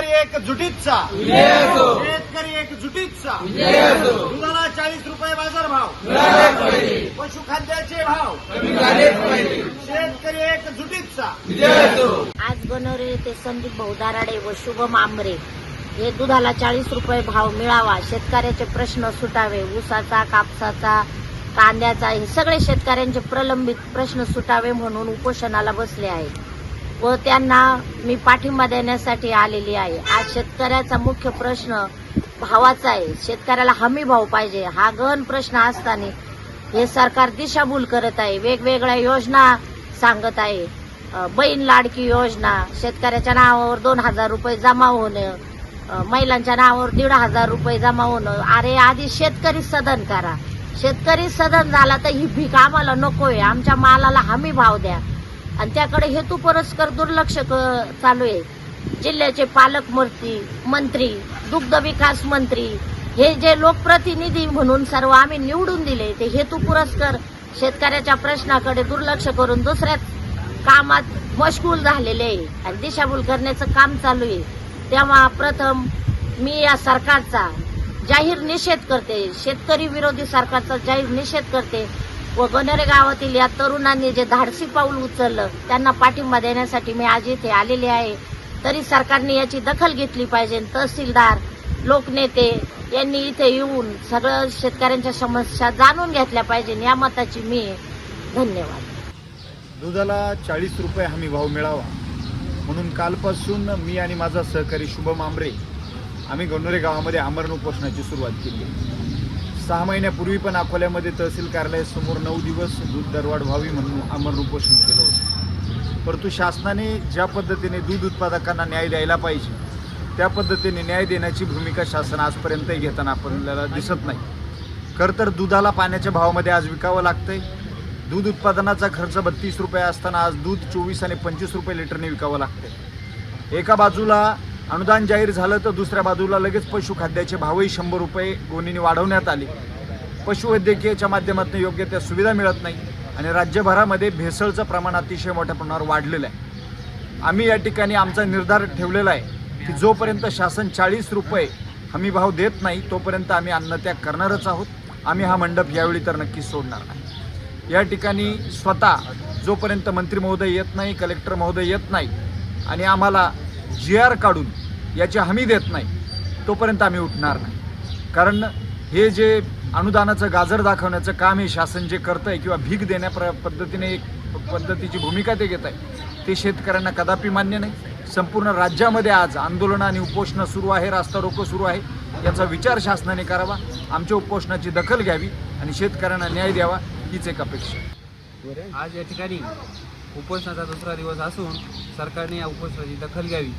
शेतकरी एक जुटीचा शेतकरी एक जुटीचा दुधाला चाळीस रुपये बाजार भाव. पशुखाद्याचे भाव. शेतकरी एक जुटीचा आज बनवले ते संदीप भाऊ दाराडे व शुभम आंबरे हे दुधाला चाळीस रुपये भाव मिळावा शेतकऱ्याचे प्रश्न सुटावे ऊसाचा कापसाचा कांद्याचा हे सगळे शेतकऱ्यांचे प्रलंबित प्रश्न सुटावे म्हणून उपोषणाला बसले आहेत. व त्यांना मी पाठिंबा देण्यासाठी आलेली आहे. आज शेतकऱ्याचा मुख्य प्रश्न भावाचा आहे. शेतकऱ्याला हमी भाव पाहिजे. हा गहन प्रश्न असताना हे सरकार दिशाभूल करत आहे. वेगवेगळ्या योजना सांगत आहे. बहीण लाडकी योजना शेतकऱ्याच्या नावावर दोन हजार रुपये जमा होणं महिलांच्या नावावर दीड हजार रुपये जमा होणं. अरे आधी शेतकरी सदन करा. शेतकरी सदन झाला तर ही भीक आम्हाला नकोय. आमच्या मालाला हमी भाव द्या. आणि त्याकडे हेतू परस्कर दुर्लक्ष क- चालू आहे. जिल्ह्याचे पालकमंत्री मंत्री दुग्ध विकास मंत्री हे जे लोकप्रतिनिधी म्हणून सर्व आम्ही निवडून दिले ते हेतू पुरस्कार शेतकऱ्याच्या प्रश्नाकडे दुर्लक्ष करून दुसऱ्याच कामात मशगूल झालेले आहे. आणि दिशाभूल करण्याचं काम चालू आहे. तेव्हा प्रथम मी या सरकारचा जाहीर निषेध करते. शेतकरी विरोधी सरकारचा जाहीर निषेध करते. व गणेरे गावातील या तरुणांनी जे धाडसी पाऊल उचललं त्यांना पाठिंबा देण्यासाठी मी आज इथे आलेले आहे. तरी सरकारने याची दखल घेतली पाहिजे. तहसीलदार लोकनेते यांनी इथे येऊन सगळं शेतकऱ्यांच्या समस्या जाणून घेतल्या पाहिजे. या मताची मी धन्यवाद. दुधाला चाळीस रुपये हमी भाव मिळावा. म्हणून कालपासून मी आणि माझा सहकारी शुभम आंबरे आम्ही गणोरे गावामध्ये आमरण उपोषणाची सुरुवात केली. सहा महिन्यापूर्वी पण अकोल्यामध्ये तहसील कार्यालयासमोर नऊ दिवस दूध दरवाढ व्हावी म्हणून आमरण उपोषण केलं होतं. परंतु शासनाने ज्या पद्धतीने दूध उत्पादकांना न्याय द्यायला पाहिजे त्या पद्धतीने न्याय देण्याची भूमिका शासन आजपर्यंतही घेताना आपल्याला दिसत नाही. खरं तर दुधाला पाण्याच्या भावामध्ये आज विकावं लागतंय. दूध उत्पादनाचा खर्च बत्तीस रुपये असताना आज दूध चोवीस आणि पंचवीस रुपये लिटरने विकावं लागते एका बाजूला अनुदान जाहीर झालं तर दुसऱ्या बाजूला लगेच पशुखाद्याचे भावही शंभर रुपये गोणीने वाढवण्यात आले. पशुवैद्यकीयच्या माध्यमातून योग्य त्या सुविधा मिळत नाही आणि राज्यभरामध्ये भेसळचं प्रमाण अतिशय मोठ्या प्रमाणावर वाढलेलं आहे. आम्ही या ठिकाणी आमचा निर्धार ठेवलेला आहे की जोपर्यंत शासन चाळीस रुपये हमी भाव देत नाही तोपर्यंत आम्ही अन्नत्याग करणारच आहोत. आम्ही हा मंडप यावेळी तर नक्कीच सोडणार नाही. या ठिकाणी स्वतः जोपर्यंत मंत्री महोदय येत नाही कलेक्टर महोदय येत नाही आणि आम्हाला जी आर काढून याची हमी देत नाही तोपर्यंत आम्ही उठणार नाही. कारण हे जे अनुदानाचं गाजर दाखवण्याचं काम हे शासन जे करतं आहे किंवा भीक देण्या प्र पद्धतीने एक पद्धतीची भूमिका ते घेत आहे ते शेतकऱ्यांना कदापि मान्य नाही. संपूर्ण राज्यामध्ये आज आंदोलनं आणि उपोषणं सुरू आहे रास्ता रोको सुरू आहे याचा विचार शासनाने करावा आमच्या उपोषणाची दखल घ्यावी आणि शेतकऱ्यांना न्याय द्यावा हीच एक अपेक्षा आज या ठिकाणी उपोषणाचा दुसरा दिवस असून सरकारने या उपोषणाची दखल घ्यावी.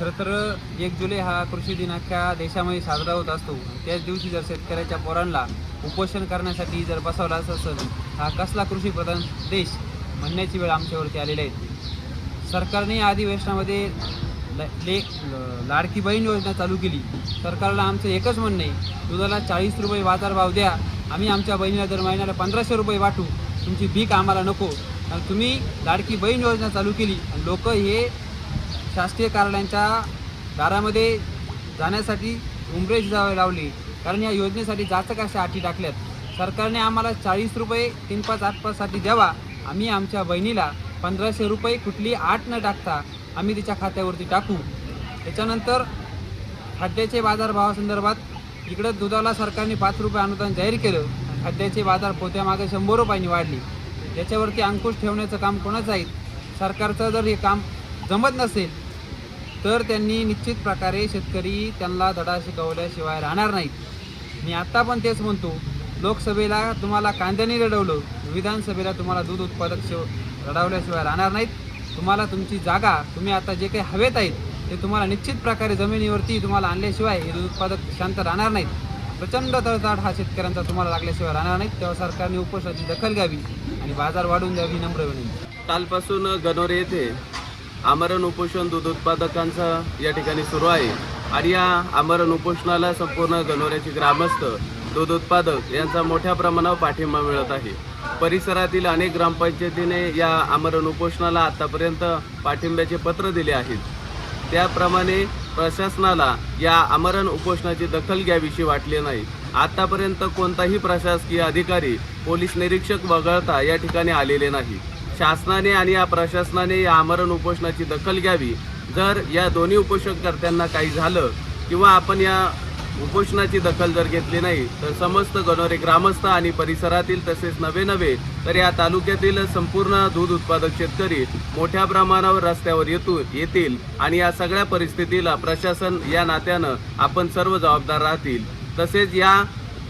खरं तर एक जुलै हा कृषी दिन अख्ख्या देशामध्ये साजरा होत असतो. त्याच दिवशी जर शेतकऱ्याच्या पोरांना उपोषण करण्यासाठी जर बसवला असं असेल हा कसला कृषीप्रधान देश म्हणण्याची वेळ आमच्यावरती आलेली आहे. सरकारने या अधिवेशनामध्ये ल- ले ल- लाडकी बहीण योजना चालू केली. सरकारला आमचं एकच म्हणणं आहे दुधाला चाळीस रुपये बाजारभाव द्या. आम्ही आमच्या बहिणीला दर महिन्याला पंधराशे रुपये वाटू. तुमची भीक आम्हाला नको. आणि तुम्ही लाडकी बहीण योजना चालू केली आणि लोक हे शासकीय कार्यालयांच्या दारामध्ये जाण्यासाठी उमरेज जावे लावली. कारण या योजनेसाठी जास्त कशा अटी टाकल्यात? सरकारने आम्हाला चाळीस रुपये तीन पाच आठ पाचसाठी द्यावा. आम्ही आमच्या बहिणीला पंधराशे रुपये कुठली आठ न टाकता आम्ही तिच्या खात्यावरती टाकू. त्याच्यानंतर खाद्याचे बाजारभावासंदर्भात इकडं दुधाला सरकारने पाच रुपये अनुदान जाहीर केलं. खाद्याचे बाजार पोत्यामागे शंभर रुपयांनी वाढली. याच्यावरती अंकुश ठेवण्याचं काम कोणाचं आहे? सरकारचं जर हे काम जमत नसेल तर त्यांनी निश्चित प्रकारे शेतकरी त्यांना धडा शिकवल्याशिवाय राहणार नाहीत. मी आत्ता पण तेच म्हणतो लोकसभेला तुम्हाला कांद्याने रडवलं विधानसभेला तुम्हाला दूध उत्पादक शिव रडवल्याशिवाय राहणार नाहीत. तुम्हाला तुमची जागा तुम्ही आता जे काही हवेत आहेत ते तुम्हाला निश्चित प्रकारे जमिनीवरती तुम्हाला आणल्याशिवाय हे दूध उत्पादक शांत राहणार नाहीत. प्रचंड तळताट हा शेतकऱ्यांचा तुम्हाला लागल्याशिवाय राहणार नाही. तेव्हा सरकारने उपोषणाची दखल घ्यावी आणि बाजार वाढवून द्यावी नम्र विनंती. कालपासून गणोरे येथे आमरण उपोषण दूध उत्पादकांचं या ठिकाणी सुरू आहे. आणि या आमरण उपोषणाला संपूर्ण गणोऱ्याचे ग्रामस्थ दूध उत्पादक यांचा मोठ्या प्रमाणावर पाठिंबा मिळत आहे. परिसरातील अनेक ग्रामपंचायतीने या आमरण उपोषणाला आतापर्यंत पाठिंब्याचे पत्र दिले आहेत. त्याप्रमाणे प्रशासनाला या आमरण उपोषणाची दखल घ्यावीशी वाटले नाही. आतापर्यंत कोणताही प्रशासकीय अधिकारी पोलीस निरीक्षक वगळता या ठिकाणी आलेले नाही. शासनाने आणि या प्रशासनाने या आमरण उपोषणाची दखल घ्यावी. जर या दोन्ही उपोषणकर्त्यांना काही झालं किंवा आपण या उपोषणाची दखल जर घेतली नाही तर समस्त गणोरे ग्रामस्थ आणि परिसरातील तसेच नवे नवे तर या तालुक्यातील संपूर्ण दूध उत्पादक शेतकरी मोठ्या प्रमाणावर रस्त्यावर येतो येतील आणि या सगळ्या परिस्थितीला प्रशासन या नात्यानं आपण सर्व जबाबदार राहतील. तसेच या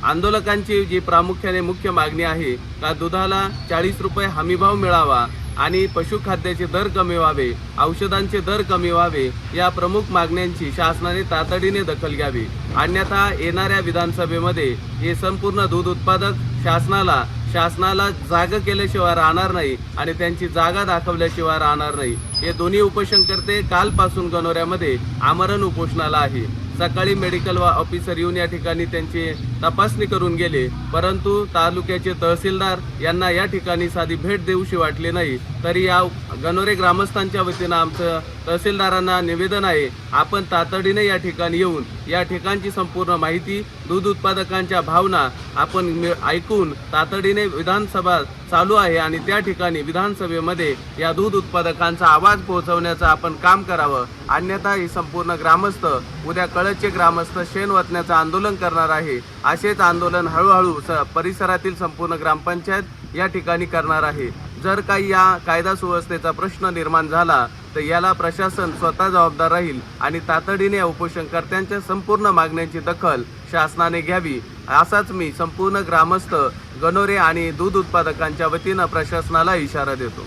आंदोलकांची जी प्रामुख्याने मुख्य मागणी आहे का दुधाला चाळीस रुपये हमीभाव मिळावा आणि पशुखाद्याचे दर कमी व्हावे औषधांचे दर कमी व्हावे या प्रमुख मागण्यांची शासनाने तातडीने दखल घ्यावी. अन्यथा येणाऱ्या विधानसभेमध्ये हे संपूर्ण दूध उत्पादक शासनाला शासनाला जागा केल्याशिवाय राहणार नाही आणि त्यांची जागा दाखवल्याशिवाय राहणार नाही. हे दोन्ही उपोषणकर्ते कालपासून गणोऱ्यामध्ये आमरण उपोषणाला आहे सकाळी मेडिकल वा ऑफिसर येऊन या ठिकाणी त्यांची तपासणी करून गेले. परंतु तालुक्याचे तहसीलदार यांना या ठिकाणी साधी भेट देऊशी वाटली नाही. तरी या गणोरे ग्रामस्थांच्या वतीनं आमचं तहसीलदारांना निवेदन आहे आपण तातडीने या ठिकाणी येऊन या ठिकाणची संपूर्ण माहिती दूध उत्पादकांच्या भावना आपण ऐकून तातडीने विधानसभा चालू आहे आणि त्या ठिकाणी विधानसभेमध्ये या दूध उत्पादकांचा आवाज पोहोचवण्याचं आपण काम करावं. अन्यथा ही संपूर्ण ग्रामस्थ उद्या कळचे ग्रामस्थ शेण वतण्याचं आंदोलन करणार आहे. असेच आंदोलन हळूहळू स परिसरातील संपूर्ण ग्रामपंचायत या ठिकाणी करणार आहे. जर काही या कायदा सुव्यवस्थेचा प्रश्न निर्माण झाला तर याला प्रशासन स्वतः जबाबदार राहील आणि तातडीने या उपोषणकर्त्यांच्या संपूर्ण मागण्यांची दखल शासनाने घ्यावी. असाच मी संपूर्ण ग्रामस्थ गणोरे आणि दूध उत्पादकांच्या वतीनं प्रशासनाला इशारा देतो.